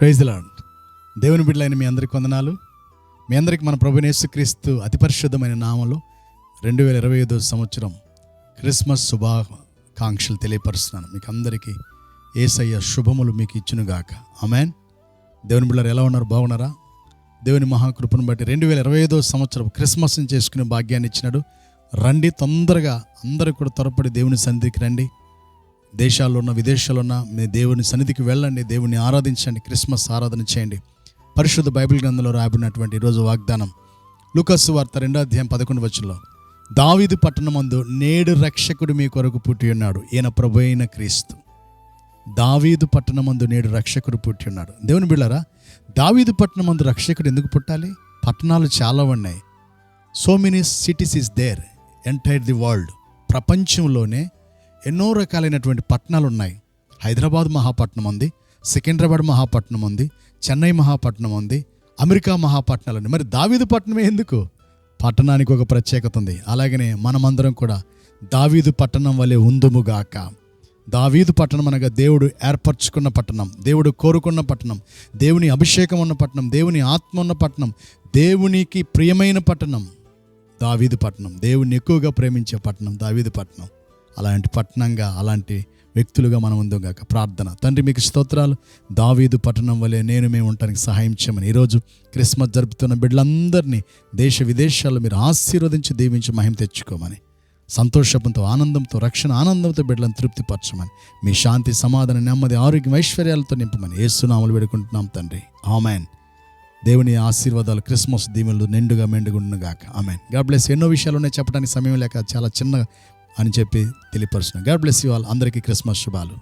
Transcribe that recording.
Praise lord దేవుని బిడ్డలైన మీ అందరికి వందనాలు. మీ అందరికి మన ప్రభు యేసుక్రీస్తు అతి పరిశుద్ధమైన నామంలో రెండు వేల ఇరవై ఐదో సంవత్సరం క్రిస్మస్ శుభాకాంక్షలు తెలియపరుస్తున్నాను. మీకు అందరికీ ఏసయ్య శుభములు మీకు ఇచ్చునుగాక. ఆమెన్ దేవుని బిడ్డలు ఎలా ఉన్నారు? బాగున్నారా? దేవుని మహాకృపను బట్టి రెండు వేల ఇరవై ఐదో సంవత్సరం క్రిస్మస్ని చేసుకునే భాగ్యాన్ని ఇచ్చినాడు. రండి తొందరగా అందరూ కూడా త్వరపడి దేవుని సన్నిధికి రండి. దేశాల్లో ఉన్న విదేశాల్లో ఉన్న మీ దేవుని సన్నిధికి వెళ్ళండి దేవుని ఆరాధించండి క్రిస్మస్ ఆరాధన చేయండి. పరిశుద్ధ బైబిల్ గ్రంథంలో రాబడినటువంటి ఈరోజు వాగ్దానం లుకస్ వార్త రెండో అధ్యాయం పదకొండు వచ్చులో దావీదు పట్టణమందు నేడు రక్షకుడు మీ కొరకు పుట్టి ఉన్నాడు ఈయన ప్రభు అయిన క్రీస్తు. దావీదు పట్టణమందు నేడు రక్షకుడు పుట్టి ఉన్నాడు. దేవుని బిళ్ళారా దావీదు పట్టణమందు రక్షకుడు ఎందుకు పుట్టాలి? పట్టణాలు చాలా ఉన్నాయి. So many cities is there entire the world ప్రపంచంలోనే ఎన్నో రకాలైనటువంటి పట్టణాలు ఉన్నాయి హైదరాబాద్ మహాపట్నం ఉంది సికింద్రాబాద్ మహాపట్నం ఉంది చెన్నై మహాపట్నం ఉంది అమెరికా మహాపట్నాలు ఉంది మరి దావీదు పట్టణమే ఎందుకు? పట్టణానికి ఒక ప్రత్యేకత ఉంది. అలాగనే మనమందరం కూడా దావీదు పట్టణం వలె ఉందుముగాక దావీదు పట్టణం అనగా దేవుడు ఏర్పరచుకున్న పట్టణం దేవుడు కోరుకున్న పట్టణం దేవుని అభిషేకం ఉన్న పట్టణం దేవుని ఆత్మ ఉన్న పట్టణం దేవునికి ప్రియమైన పట్టణం దావీదు పట్టణం దేవుని ఎక్కువగా ప్రేమించే పట్టణం దావీదు పట్టణం. అలాంటి పట్టణంగా అలాంటి వ్యక్తులుగా మనం ఉందాక ప్రార్థన. తండ్రి మీకు స్తోత్రాలు. దావీదు పట్టణం వలె నేను మేము ఉండటానికి సహాయం చేయమని ఈరోజు క్రిస్మస్ జరుపుతున్న బిడ్డలందరినీ దేశ విదేశాల్లో మీరు ఆశీర్వదించి దీవించి మహిమ తెచ్చుకోమని సంతోషంతో ఆనందంతో రక్షణ ఆనందంతో బిడ్డలను తృప్తిపరచమని మీ శాంతి సమాధానం నెమ్మది ఆరోగ్యం ఐశ్వర్యాలతో నింపమని ఏసునామలు వేడుకుంటున్నాం తండ్రి. ఆమెన్. దేవుని ఆశీర్వాదాలు క్రిస్మస్ దీవెనలు నిండుగా మెండుగుండుగాక ఆమెన్. గాడ్ బ్లెస్ ఎన్నో విషయాలు ఉన్నాయి చెప్పడానికి సమయం లేక చాలా చిన్న అని చెప్పి తెలియపరుస్తున్నాను. గాడ్ బ్లెస్ యూ ఆల్ అందరికీ క్రిస్మస్ శుభాలు.